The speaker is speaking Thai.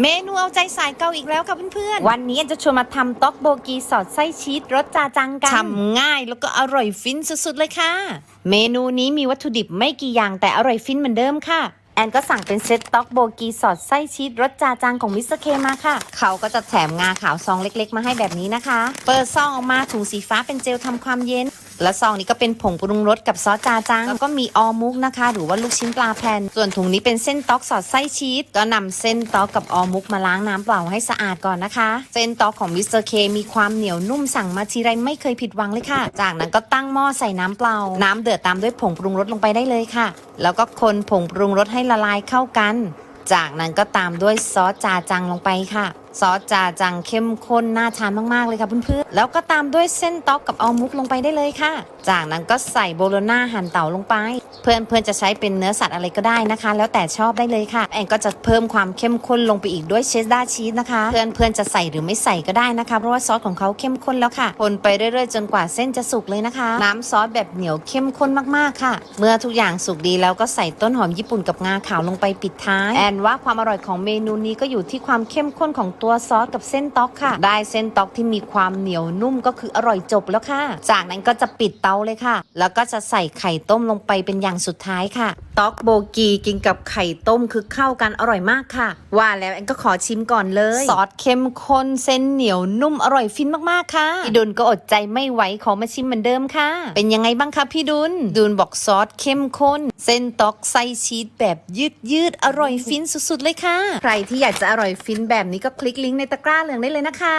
เมนูเอาใจสายเกาอีกแล้วค่ะเพื่อนๆ วันนี้จะชวนมาทำต๊อกโบกีสอดไส้ชีสรสจาจังกันทำง่ายแล้วก็อร่อยฟินสุดๆเลยค่ะ เมนูนี้มีวัตถุดิบไม่กี่อย่างแต่อร่อยฟินเหมือนเดิมค่ะ แอนก็สั่งเป็นเซตต๊อกโบกีสอดไส้ชีสรสจาจังของมิสเตอร์เคมาค่ะ เขาก็จะแถมงาขาวซองเล็กๆ มาให้แบบนี้นะคะ เปิดซองออกมาถุงสีฟ้าเป็นเจลทำความเย็น และซองนี้ก็เป็นผงปรุงรสกับซอสจาจังแล้วก็มีออมุกนะคะ หรือว่าลูกชิ้นปลาแผ่นส่วนถุงนี้เป็นเส้นต๊อกสอดไส้ชีสก็นำเส้นต๊อกกับออมุกมาล้างน้ำเปล่าให้สะอาดก่อนนะคะ เส้นต๊อกของมิสเตอร์เคมีความเหนียวนุ่มสั่งมาทีไรไม่เคยผิดหวังเลยค่ะ จากนั้นก็ตั้งหม้อใส่น้ำเปล่า น้ำเดือดตามด้วยผงปรุงรสลงไปได้เลยค่ะ แล้วก็คนผงปรุงรสให้ละลายเข้ากัน จากนั้นก็ตามด้วยซอสจาจังลงไปค่ะ ซอสจาจังเข้มข้นน่าทานมาก ๆ เลยค่ะเพื่อนๆ แล้วก็ตามด้วยเส้นต๊อกกับออมุกลงไปได้เลยค่ะ จากนั้นก็ใส่โบโลน่าหั่นเต่าลงไป เพื่อนเพื่อนๆจะใช้เป็นเนื้อสัตว์อะไรก็ได้นะคะ แล้วแต่ชอบได้เลยค่ะ แอนก็จะเพิ่มความเข้มข้นลงไปอีกด้วยเชสดาชีสนะคะ เพื่อนเพื่อนๆจะใส่หรือไม่ใส่ก็ได้นะคะ เพราะว่าซอสของเขาเข้มข้นแล้วค่ะ คนไปเรื่อยๆ จนกว่าเส้นจะสุกเลยนะคะ น้ำซอสแบบเหนียวเข้มข้นมากๆ ค่ะ เมื่อทุกอย่างสุกดีแล้วก็ใส่ต้นหอมญี่ปุ่นกับงาขาวลงไปปิดท้าย แอนว่าความอร่อยของเมนูนี้ก็อยู่ที่ความเข้มข้นของตัวซอสกับเส้นต๊อกค่ะ ได้เส้นต๊อกที่มีความเหนียวนุ่มก็คืออร่อยจบแล้วค่ะ จากนั้นก็จะปิดเตาเลยค่ะ แล้วก็จะใส่ไข่ต้มลงไปเป็นอย่างสุดท้ายค่ะต๊อกโบกีกินกับไข่ต้มคือเข้ากันอร่อยมากค่ะ ว่าแล้วแอนก็ขอชิมก่อนเลย ซอสเข้มข้นเส้นเหนียวนุ่มอร่อยฟินมากๆค่ะ พี่ดุลก็อดใจไม่ไหวขอมาชิมเหมือนเดิมค่ะ เป็นยังไงบ้างคะพี่ดุลดุลบอกซอสเข้มข้น เส้นต๊อกไส้ชีสแบบยืดยืดๆอร่อยฟินสุดๆเลยค่ะ ใครที่อยากจะอร่อยฟินแบบนี้ก็คลิกลิงก์ในตะกร้าเหลืองได้เลยนะคะ